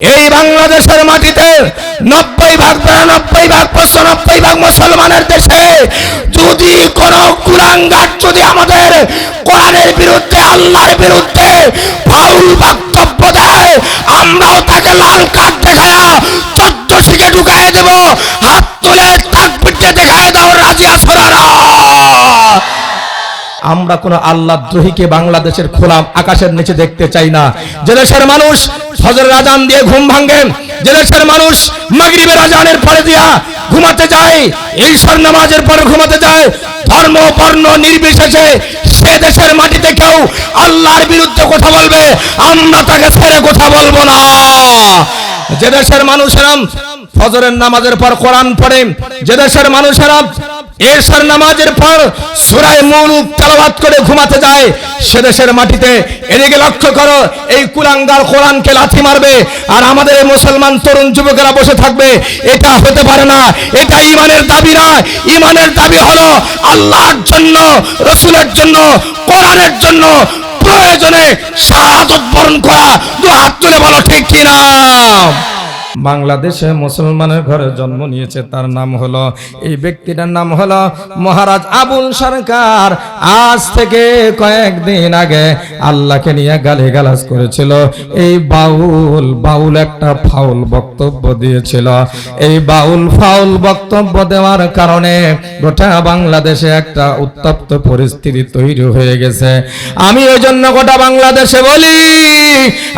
এই বাংলাদেশের মাটিতে নব্বই ভাগ নব্বই ভাগ পঁচানব্বই ভাগ মুসলমানের দেশে যদি কোন কুলাঙ্গার যদি আমাদের কোরআনের বিরুদ্ধে, আল্লাহর বিরুদ্ধে ফাউল বক্তব্য দেয়, আমরাও তাকে লাল কার্ড দেখায়া চোদ্দ শিখে ঢুকাই দেব, হাত তুলে তাকবিরটা দেখায় দাও রাজিয়া সরারা আমরা কোন আল্লাহ দ্রোহীকে বাংলাদেশের খোলা আকাশের নিচে দেখতে চাই না। যে দেশের মানুষ ফজরের আজান দিয়ে ঘুম ভাঙ্গেন যে দেশের মানুষ মাগরিবের আজানের পরে দিয়া ঘুমাতে যায় এই নামাজের পরে ঘুমাতে যায়, ধর্ম, বর্ণ, নির্বিশেষে সে দেশের মাটিতে কেউ আল্লাহর বিরুদ্ধে কথা বলবে, আমরা তাকে ছেড়ে কথা বলব না। যে দেশের মানুষেরা ফজরের নামাজের পর কোরআন পড়ে, যে দেশের মানুষেরা এশার নামাজের পর সুরায় মুলুক তেলাওয়াত করে ঘুমাতে যায়, সে দেশের মাটিতে। এদিকে লক্ষ্য করো, এই কুলাঙ্গার কোরআনকে লাথি মারবে, আর আমাদের মুসলমান তরুণ যুবকেরা বসে থাকবে। এটা হতে পারে না, এটা ইমানের দাবি না ইমানের দাবি হলো আল্লাহর জন্য, রসুলের জন্য, কোরআনের জন্য প্রয়োজনে শাহাদত বরণ করা। দু হাত তুলে বলো, ঠিক কিনা? বাংলাদেশে মুসলমানের ঘরে জন্ম নিয়েছে, তার নাম হলো, এই ব্যক্তিটার নাম হলো মহারাজ আবুল সরকার। আজ থেকে কয়েকদিন আগে আল্লাহকে নিয়ে গালি গালাজ করেছিল, এই বাউল বাউল একটা ফাউল বক্তব্য দিয়েছিল। এই বাউল ফাউল বক্তব্য দেওয়ার কারণে গোটা বাংলাদেশে একটা উত্তপ্ত পরিস্থিতি তৈরি হয়ে গেছে। আমি ওই জন্য গোটা বাংলাদেশে বলি,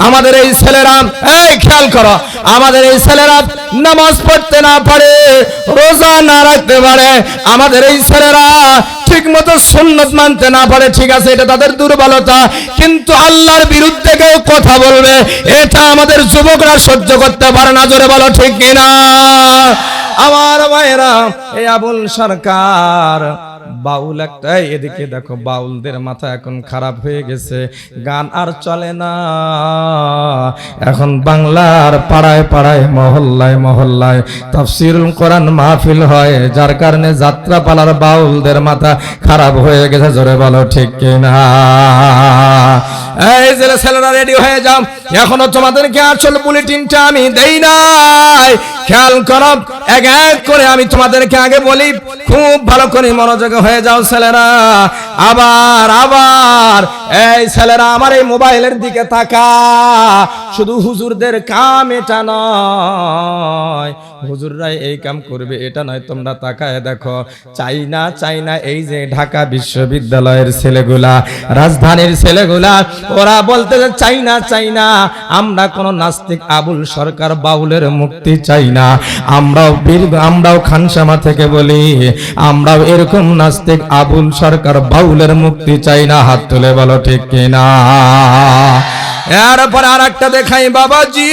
আমাদের এই ছেলেরা, এই খেয়াল করো, আমাদের এই ছেলেরা নামাজ পড়তে না পারে, রোজা না রাখতে পারে, আমাদের এই ছেলেরা ঠিক মতো সুন্নত মানতে না পারে, ঠিক আছে, এটা তাদের দুর্বলতা, কিন্তু আল্লাহর বিরুদ্ধে কেউ কথা বলবে, এটা আমাদের যুবকরা সহ্য করতে পারে না, জোরে বলো ঠিক কিনা? আমার ভাইয়েরা এই আবুল সরকার বাউল একটাই এদিকে দেখো, বাউলদের মাথা এখন খারাপ হয়ে গেছে, গান আর চলে না। এখন বাংলার পাড়ায় পাড়ায়, মহল্লায় মহল্লায় তাফসিরুল কোরআন মাহফিল হয়, যার কারণে যাত্রা পালার বাউলদের মাথা খারাপ হয়ে গেছে, জোরে বলো ঠিক কিনা? এই যে ছেলেরা রেডি হয়ে যাও। এখনও তোমাদেরকে আসল বুলেটিনটা আমি দেই নাই। খেয়াল করো, এক এক করে আমি তোমাদেরকে আগে বলি, খুব ভালো করে মনোযোগ হয়ে যাও ছেলেরা। আবার আবার, এই ছেলেরা আমার এই মোবাইলের দিকে তাকা। শুধু হুজুরদের কাম এটা নয়। হুজুররাই এই কাম করবে, এটা নয়, তোমরা তাকায় দেখো। চাইনা চাইনা, এই যে ঢাকা বিশ্ববিদ্যালয়ের ছেলেগুলা, রাজধানীর ছেলেগুলা, ওরা বলতে চাইনা চাই না চাই না আমরা কোন নাস্তিক আবুল সরকার বাউলের মুক্তি চাই না। আমরাও বীর, আমরাও খানসামা থেকে বলি, আমরাও এরকম নাস্তিক আবুল সরকার বাউলের মুক্তি চাই না। হাত তুলে বলো ঠিক কিনা? এরপর আর একটা দেখাই, বাবাজি!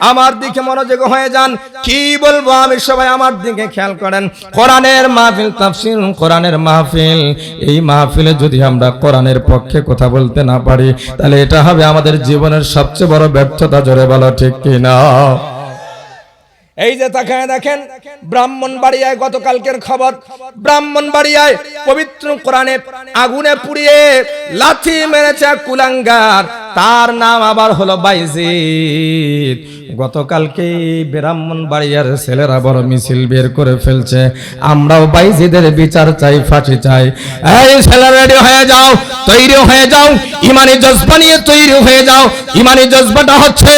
আমার দিকে মনোযোগ হয়ে যান। কি বলব আমি? সবাই আমার দিকে খেয়াল করেন। কোরআনের মাহফিল তাফসির, কোরআনের মাহফিল। এই মাহফিলে যদি আমরা কোরআনের পক্ষে কথা বলতে না পারি, তাহলে এটা হবে আমাদের জীবনের সবচেয়ে বড় ব্যর্থতা, জোরে বলো ঠিক কিনা? এই যে তাকায় দেখেন ব্রাহ্মণ বাড়িয়ায় গতকালকের খবর। ব্রাহ্মণ বাড়িয়ায় পবিত্র কোরআনে আগুনে পুড়িয়ে লাথি মেরেছে কুলাঙ্গার। তার নাম আবার হলো বাইজিদ। গতকালকে ব্রাহ্মণ বাড়িয়ার ছেলেরা বড় মিছিল বের করে ফেলছে। আমরাও বাইজিদের বিচার চাই, ফাঁসি চাই। এই ছেলেরা রেডি হয়ে যাও, তৈরি হয়ে যাও ইমানি জজবা নিয়ে তৈরি হয়ে যাও। ইমানি জজবাটা হচ্ছে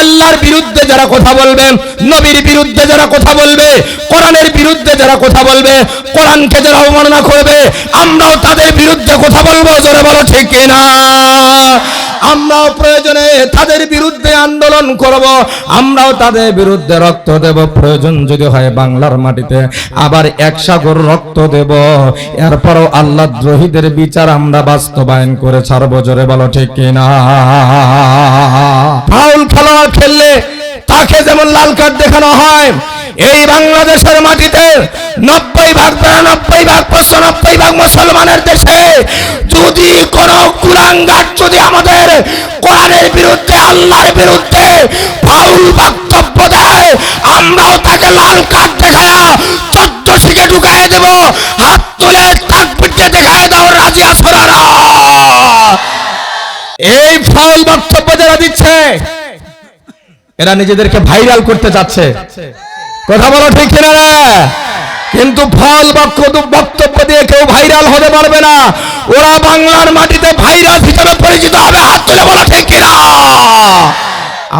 আল্লাহর বিরুদ্ধে যারা কথা বলবে, নবীর বিরুদ্ধে যারা কথা বলবে, কোরআনের বিরুদ্ধে যারা কথা বলবে, কোরআনকে যারা অবমাননা করবে, আমরাও তাদের বিরুদ্ধে কথা বলব, জোরে বলো, ঠিক কিনা? আমরাও প্রয়োজনে তাদের বিরুদ্ধে আন্দোলন করব, আমরাও তাদের বিরুদ্ধে রক্ত দেব। প্রয়োজন যদি হয় বাংলার মাটিতে, আবার এক সাগর রক্ত দেব। এরপরও আল্লাহ দ্রোহীদের বিচার আমরা বাস্তবায়ন করে ছাড়বো, জোরে বলো ঠিক কিনা? ফাউল খেলোয়াড় খেললে তাকে যেমন লাল কার্ড দেখানো হয়, এই বাংলাদেশের মাটিতে নব্বই ভাগ, বিরানব্বই ভাগ পঁচানব্বই ভাগ মুসলমানের দেশে, যদি কোন কুলাঙ্গার যদি আমাদের কোরআনের বিরুদ্ধে, আল্লাহর বিরুদ্ধে ফাউল বক্তব্য দেয়, আমরাও তাকে লাল কার্ড শিখে ঢুকাই দেব, হাত তুলে দাও সরারা এই ফাউল বক্তব্য যারা দিচ্ছে, এরা নিজেদেরকে ভাইরাল করতে যাচ্ছে কথা বলো ঠিক কিনা রে? কিন্তু ফল বক্তব্য বক্তব্য দিয়ে কেউ ভাইরাল হতে পারবে না। ওরা বাংলার মাটিতে ভাইরাল হিসেবে পরিচিত হবে। হাত তুলে বলো, ঠিক কিনা?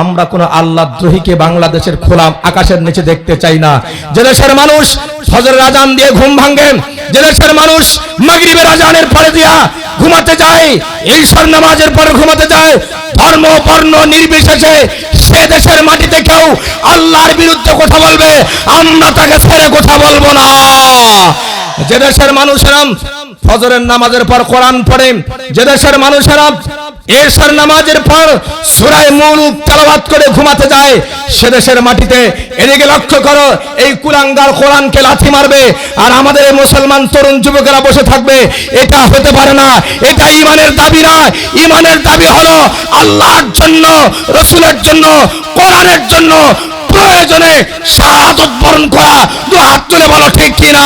আমরা কোন আল্লাহ দ্রোহীকে বাংলাদেশের খোলা আকাশের নিচে দেখতে চাই না। যে দেশের মানুষ ফজরের আজান দিয়ে ঘুম ভাঙ্গে যে দেশের মানুষ মাগরিবের আজানের পরে দিয়া ঘুমাতে যায় ঈশ্বর নামাজের পরে ঘুমাতে যায় ধর্ম, বর্ণ, নির্বিশেষে সে দেশের মাটিতে কেউ আল্লাহর বিরুদ্ধে কথা বলবে, আমরা তাকে ছেড়ে কথা বলব না। যে দেশের মানুষেরা ফজরের নামাজের পর কোরআন পড়ে, যে দেশের মানুষেরা এশার নামাজের পর সুরায় মুলুক তেলাওয়াত করে ঘুমাতে যায়। সে দেশের মাটিতে এদিকে লক্ষ্য করো, এই কুলাঙ্গার কোরআনকে লাথি মারবে আর আমাদের মুসলমান তরুণ যুবকেরা বসে থাকবে। এটা হতে পারে না, এটা ইমানের দাবি না ইমানের দাবি হলো আল্লাহর জন্য, রসুলের জন্য, কোরআনের জন্য প্রয়োজনে শাহাদত বরণ করা। দু হাত তুলে বলো, ঠিক কিনা?